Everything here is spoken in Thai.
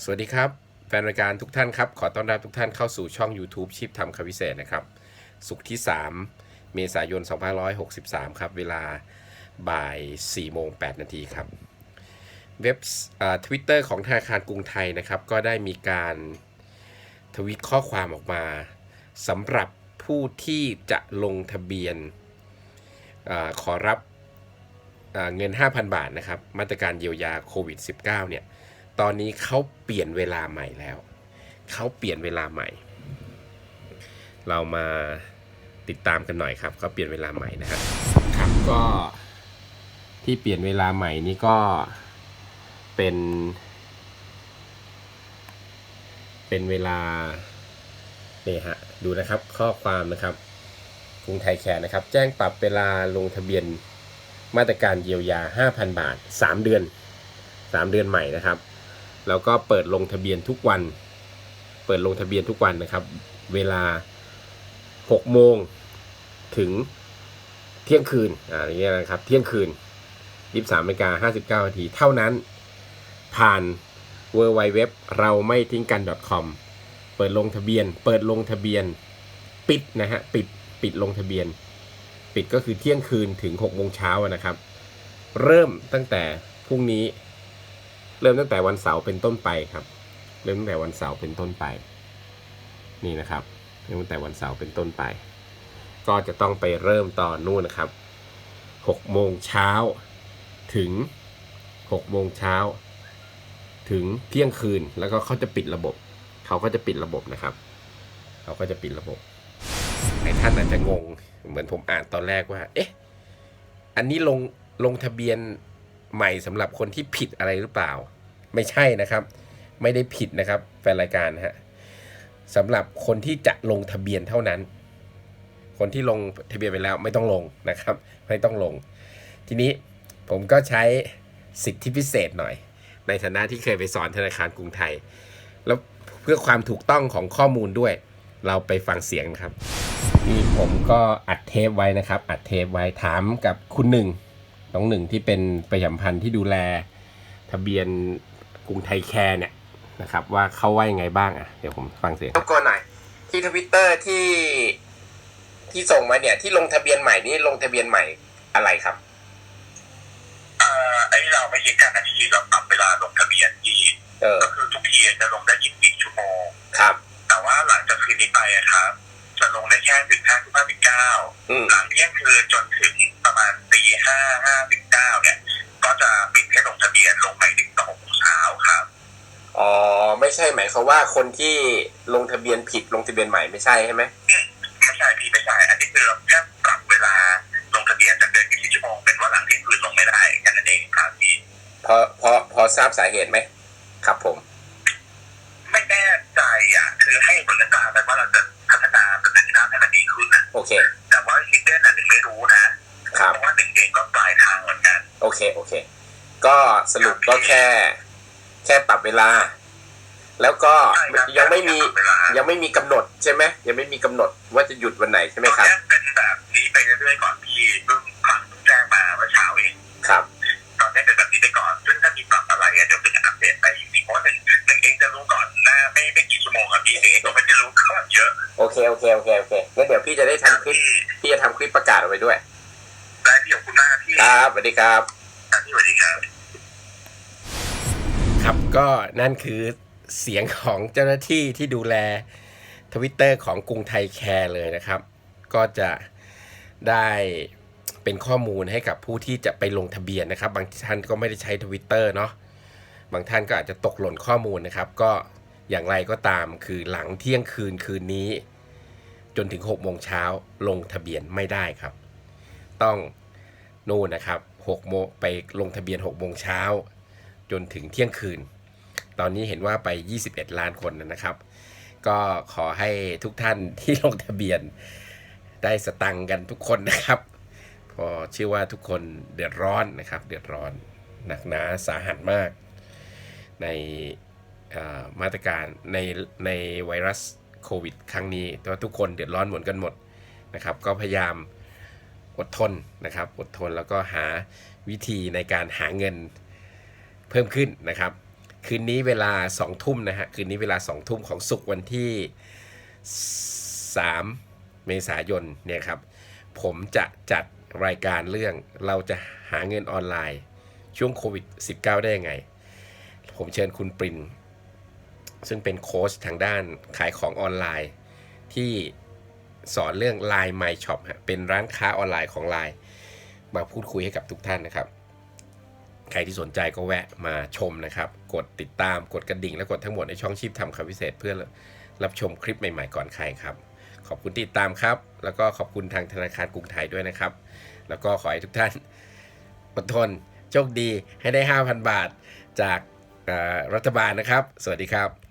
สวัสดีครับ แฟนรายการทุกท่านครับ ขอต้อนรับทุกท่านเข้าสู่ช่อง YouTube ชิปทำคำวิเศษนะครับ สุขที่ 3 เมษายน 2563 ครับ เวลาบ่าย4โมง8นาทีครับ เว็บทวิตเตอร์ของธนาคารกรุงไทยนะครับ ก็ได้มีการทวิตข้อความออกมาสำหรับผู้ที่จะลงทะเบียนอาขอรับอ่าเงิน 5,000 บาทนะครับ มาตรการเยียวยาโควิด -19 เนี่ย ตอนนี้เขาเปลี่ยนเวลาใหม่แล้ว เขาเปลี่ยนเวลาใหม่ เรามาติดตามกันหน่อยครับ ก็เปลี่ยนเวลาใหม่นะครับครับก็ที่เปลี่ยนเวลาใหม่นี่ก็เป็น เป็นเวลานี่ฮะดูนะครับข้อความนะครับกรุงไทยแคร์นะครับ แจ้งปรับเวลาลงทะเบียนมาตรการเยียวยา 5,000 บาท 3 เดือน 3 เดือนใหม่นะครับ แล้วก็เปิดลงทะเบียนทุกวัน เปิดลงทะเบียนทุกวันนะครับ เวลา 6 โมงถึงเที่ยงคืนอ่าอย่างเงี้ยนะครับ เที่ยงคืน 23นาฬิกา59นาทีเท่านั้น ผ่าน w w w เราไม่ทิ้งกัน .com เปิดลงทะเบียน เปิดลงทะเบียน ปิดนะฮะ ปิด ปิดลงทะเบียน ปิดก็คือเที่ยงคืนถึง6โมงเช้านะครับ เริ่มตั้งแต่พรุ่งนี้ เริ่มตั้งแต่วันเสาร์เป็นต้นไปครับ เริ่มตั้งแต่วันเสาร์เป็นต้นไป นี่นะครับเริ่มตั้งแต่วันเสาร์เป็นต้นไป ก็จะต้องไปเริ่มตอนนู่นนะครับ6โมงเช้าถึง6โมงเช้าถึงเที่ยงคืนแล้วก็เขาจะปิดระบบ เขาก็จะปิดระบบนะครับ เขาก็จะปิดระบบไอ้ท่านอาจจะงงเหมือนผมอ่านตอนแรกว่า เอ๊ะ อันนี้ลงลงทะเบียนใหม่สำหรับคนที่ผิดอะไรหรือเปล่า ไม่ใช่นะครับ ไม่ได้ผิดนะครับ แฟนรายการฮะสำหรับคนที่จะลงทะเบียนเท่านั้น คนที่ลงทะเบียนไปแล้วไม่ต้องลงนะครับ ไม่ต้องลง ทีนี้ผมก็ใช้สิทธิพิเศษหน่อย ในฐานะที่เคยไปสอนธนาคารกรุงไทย แล้วเพื่อความถูกต้องของข้อมูลด้วย เราไปฟังเสียงนะครับนี่ผมก็อัดเทปไว้นะครับ อัดเทปไว้ถามกับคุณหนึ่งน้องหนึ่งที่เป็นประชาสัมพันธ์ที่ดูแล ทะเบียน กรุงไทยแคร์เนี่ยนะครับว่าเขาว่ายังไงบ้างอะเดี๋ยวผมฟังเสียงก่อนหน่อยที่ทวิตเตอร์ที่ที่ส่งมาเนี่ยที่ลงทะเบียนใหม่นี่ลงทะเบียนใหม่อะไรครับเอ่อไอ้เราไม่ยิงกันนาทีเราปรับเวลาลงทะเบียนที่เออก็คือทุกทีจะลงได้24ชั่วโมงครับ แต่ว่าหลังจากคืนนี้ไปอะครับ จะลงได้แค่ถึง5 5 9อืมหลังเที่ยงคืนจนถึงประมาณตีห้าห้าสิบเก้าเนี่ย ก็จะปิดให้ลงทะเบียนลงใหม่ อ๋อไม่ใช่หมายความว่าคนที่ลงทะเบียนผิดลงทะเบียนใหม่ไม่ใช่ใช่ไหมไม่ใช่พี่ไม่ใช่อันนี้คือเราแค่ปรับเวลาลงทะเบียนจากเดิม24ชั่วโมงเป็นว่าหลังที่คืนลงไม่ได้แค่นั้นเองครับพี่พอพอพอทราบสาเหตุไหมครับผม ไม่แน่ใจอะคือให้ผลการไปว่าเราจะพัฒนาประสิทธิภาพให้มันดีขึ้นนะโอเค แต่ว่าฮิดเด้นอะหนึ่งไม่รู้นะเพราะว่าหนึ่งเองก็ปลายทางเหมือนกัน โอเคโอเค ก็สรุปก็แค่ แค่ปรับเวลา แล้วก็ใช่ครับยังไม่มีเวลายังไม่มีกำหนดใช่ไหมยังไม่มีกำหนดว่าจะหยุดวันไหนใช่ไหมครับแค่เป็นแบบนี้ไปเรื่อยๆก่อนพี่เพิ่งฟังเพิ่งแจ้งมาเมื่อเช้าเอง ครับ ตอนนี้เป็นแบบนี้ไปก่อน ซึ่งถ้ามีปรับอะไรอะเดี๋ยวถึงจะอัปเดตไปอีกทีเพราะว่าหนึ่งหนึ่งเองจะรู้ก่อนหน้าไม่ไม่กี่ชั่วโมงอะพี่หนึ่งเองก็ไม่ได้รู้ก่อนเยอะโอเคโอเคโอเคโอเคงั้นเดี๋ยวพี่จะได้ทำคลิปที่พี่จะทำคลิปประกาศเอาไว้ด้วย ได้พี่ขอบคุณมากพี่ ครับสวัสดีครับ พี่สวัสดีครับ ครับก็นั่นคือเสียงของเจ้าหน้าที่ที่ดูแลทวิตเตอร์ของกรุงไทยแคร์เลยนะครับ ก็จะได้เป็นข้อมูลให้กับผู้ที่จะไปลงทะเบียนนะครับ บางท่านก็ไม่ได้ใช้ทวิตเตอร์เนาะบางท่านก็อาจจะตกหล่นข้อมูลนะครับ ก็อย่างไรก็ตามคือหลังเที่ยงคืนคืนนี้ จนถึง6โมงเช้าลงทะเบียนไม่ได้ครับ ต้องนู่นนะครับ6โมงไปลงทะเบียน6โมงเช้า จนถึงเที่ยงคืน ตอนนี้เห็นว่าไป 21 ล้านคนนะครับ ก็ขอให้ทุกท่านที่ลงทะเบียนได้สตังกันทุกคนนะครับเพอเชื่อว่าทุกคนเดือดร้อนนะครับ เดือดร้อนหนักหนาสาหัสมาก ในมาตรการในในไวรัสโควิด ครั้งนี้แต่ว่าทุกคนเดือดร้อนเหมือนกันหมดนะครับ ก็พยายามอดทนนะครับ อดทนแล้วก็หาวิธีในการหาเงิน เพิ่มขึ้นนะครับ คืนนี้เวลาสองทุ่มนะฮะ คืนนี้เวลาสองทุ่มของศุกร์วันที่สามเมษายนเนี่ยครับ ผมจะจัดรายการเรื่องเราจะหาเงินออนไลน์ ช่วงโควิด 19 ได้ยังไง ผมเชิญคุณปรินซึ่งเป็นโค้ชทางด้านขายของออนไลน์ ที่สอนเรื่อง Line My Shop ฮะเป็นร้านค้าออนไลน์ของ Line มาพูดคุยให้กับทุกท่านนะครับ ใครที่สนใจก็แวะมาชมนะครับ กดติดตามกดกระดิ่งและกดทั้งหมดในช่องชีพทำคำพิเศษเพื่อรับชมคลิปใหม่ๆก่อนใครครับ ขอบคุณติดตามครับ แล้วก็ขอบคุณทางธนาคารกรุงไทยด้วยนะครับ แล้วก็ขอให้ทุกท่านอดทนโชคดีให้ได้ 5,000 บาทจากรัฐบาลนะครับ สวัสดีครับ